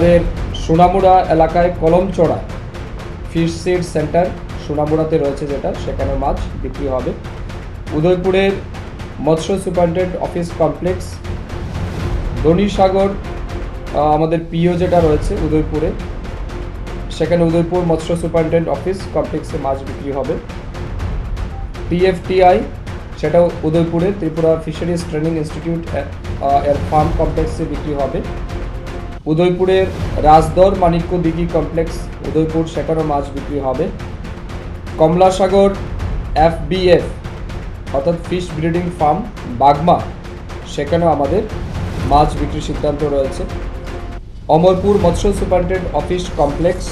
আমাদের সোনামুড়া এলাকায় Kalamchara fish seed centre সোনামুড়াতে রয়েছে যেটা, সেখানে মাছ বিক্রি হবে। উদয়পুরের মৎস্য সুপারিনটেন্ডেন্ট অফিস কমপ্লেক্স ধনীসাগর আমাদের পিও যেটা রয়েছে উদয়পুরে, সেখানে উদয়পুর মৎস্য সুপারিনটেন্ডেন্ট অফিস কমপ্লেক্সে মাছ বিক্রি হবে। টিএফটিআই সেটাও উদয়পুরে, ত্রিপুরা ফিশারিজ ট্রেনিং ইনস্টিটিউট এর ফার্ম কমপ্লেক্সে বিক্রি হবে। উদয়পুরের রাজদর মানিক্য দিঘি কমপ্লেক্স, উদয়পুর, সেখানেও মাছ বিক্রি হবে। কমলাসাগর এফবিএফ, অর্থাৎ ফিশ ব্রিডিং ফার্ম, বাগমা, সেখানেও আমাদের মাছ বিক্রির সিদ্ধান্ত রয়েছে। অমরপুর মৎস্য সুপারিনটেন্ডেন্ট অফিস কমপ্লেক্স,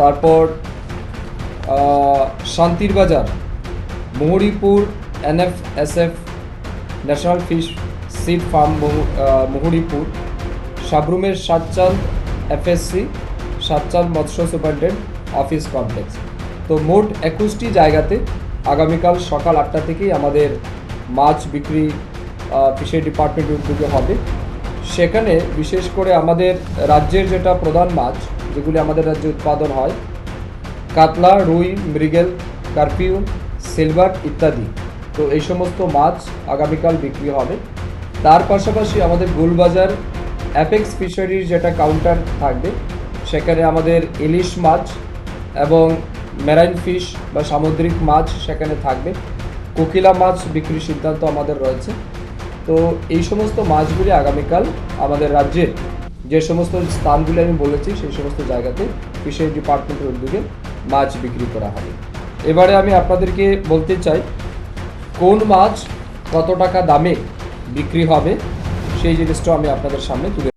তারপর Shantir Bazar, Muhuripur NFSF, national fish seed farm Muhuripur সাবরুমের Satchal FSC, Satchal মৎস্য সুপারিনটেন্ডেন্ট অফিস কমপ্লেক্স। তো মোট একুশটি জায়গাতে আগামীকাল সকাল আটটা থেকেই আমাদের মাছ বিক্রি ফিশারি ডিপার্টমেন্টের উদ্যোগে হবে। সেখানে বিশেষ করে আমাদের রাজ্যের যেটা প্রধান মাছ, যেগুলি আমাদের রাজ্যে উৎপাদন হয়, কাতলা, রুই, মৃগেল, কার্পিউ, সিলভার ইত্যাদি। তো এই সমস্ত মাছ আগামীকাল বিক্রি হবে। তার পাশাপাশি আমাদের গোলবাজার অ্যাপেক্স ফিশারির যেটা কাউন্টার থাকবে, সেখানে আমাদের ইলিশ মাছ এবং মেরাইন ফিশ বা সামুদ্রিক মাছ সেখানে থাকবে। কোকিলা মাছ বিক্রির সিদ্ধান্ত আমাদের রয়েছে। তো এই সমস্ত মাছগুলি আগামীকাল আমাদের রাজ্যের যে সমস্ত স্থানগুলি আমি বলেছি, সেই সমস্ত জায়গাতে ফিশারি ডিপার্টমেন্টের উদ্যোগে মাছ বিক্রি করা হবে। এবারে আমি আপনাদেরকে বলতে চাই, কোন মাছ কত টাকা দামে বিক্রি হবে? সেই জিনিসটাও আমি আপনাদের সামনে তুলে